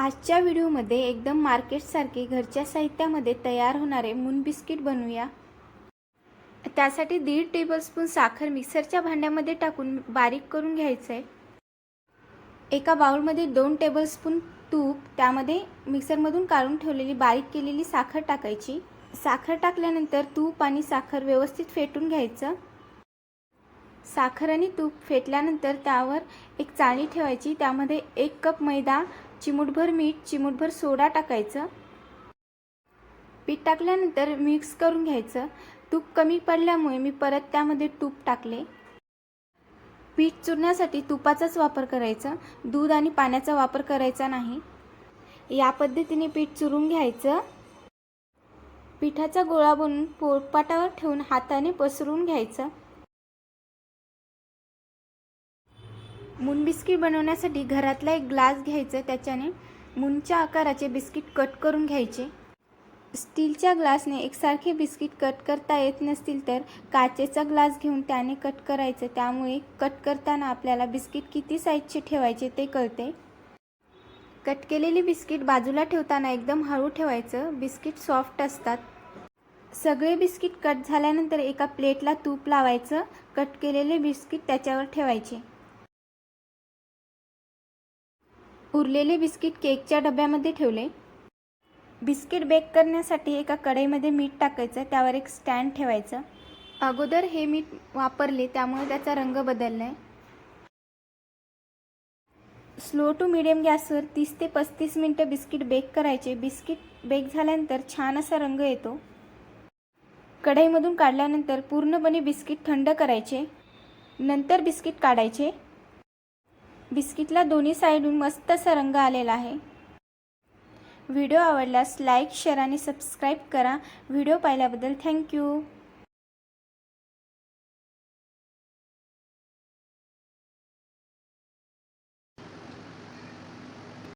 आजच्या व्हिडिओमध्ये एकदम मार्केटसारखे घरच्या साहित्यामध्ये तयार होणारे मून बिस्किट बनवूया. त्यासाठी दीड टेबलस्पून साखर मिक्सरच्या भांड्यामध्ये टाकून बारीक करून घ्यायचं आहे एका बाउलमध्ये दोन टेबलस्पून तूप त्यामध्ये मिक्सरमधून काढून ठेवलेली बारीक केलेली साखर टाकायची. साखर टाकल्यानंतर तूप आणि साखर व्यवस्थित फेटून घ्यायचं. साखर आणि तूप फेटल्यानंतर त्यावर एक चाळणी ठेवायची. त्यामध्ये एक कप मैदा चिमूटभर मीठ चिमूटभर सोडा टाकायचं. पीठ टाकल्यानंतर मिक्स करून घ्यायचं. तूप कमी पडल्यामुळे मी परत त्यामध्ये तूप टाकले. पीठ चुरण्यासाठी तुपाचाच वापर करायचा. दूध आणि पाण्याचा वापर करायचा नाही. या पद्धतीने पीठ चुरून घ्यायचं. पिठाचा गोळा बनवून पोळपाटावर ठेवून हाताने पसरून घ्यायचं. मून बिस्किट बनवण्यासाठी घरातला एक ग्लास घ्यायचं त्याच्याने मूनच्या आकाराचे बिस्किट कट करून घ्यायचे. स्टीलच्या ग्लासने एकसारखे बिस्किट कट करता येत नसतील तर काचेचा ग्लास घेऊन त्याने कट करायचं. त्यामुळे कट करताना आपल्याला बिस्किट किती साईजचे ठेवायचे ते कळते. कट केलेली बिस्किट बाजूला ठेवताना एकदम हळू ठेवायचं. बिस्किट सॉफ्ट असतात. सगळे बिस्किट कट झाल्यानंतर एका प्लेटला तूप लावायचं. कट केलेले बिस्किट त्याच्यावर ठेवायचे. उरलेले बिस्किट केकच्या डब्यामध्ये ठेवले. बिस्किट बेक करण्यासाठी एका कढईमध्ये मीठ टाकायचं त्यावर एक स्टँड ठेवायचं. अगोदर हे मीठ वापरले त्यामुळे त्याचा रंग बदलला आहे स्लो टू मिडियम गॅसवर तीस ते पस्तीस मिनटं बिस्किट बेक करायचे. बिस्किट बेक झाल्यानंतर छान असा रंग येतो. कढईमधून काढल्यानंतर पूर्णपणे बिस्किट थंड करायचे. नंतर बिस्किट काढायचे. बिस्किटला दोन्ही साईडून मस्त असा रंग आलेला आहे. व्हिडिओ आवडल्यास लाईक शेअर आणि सबस्क्राईब करा. व्हिडिओ पाहिल्याबद्दल थँक्यू.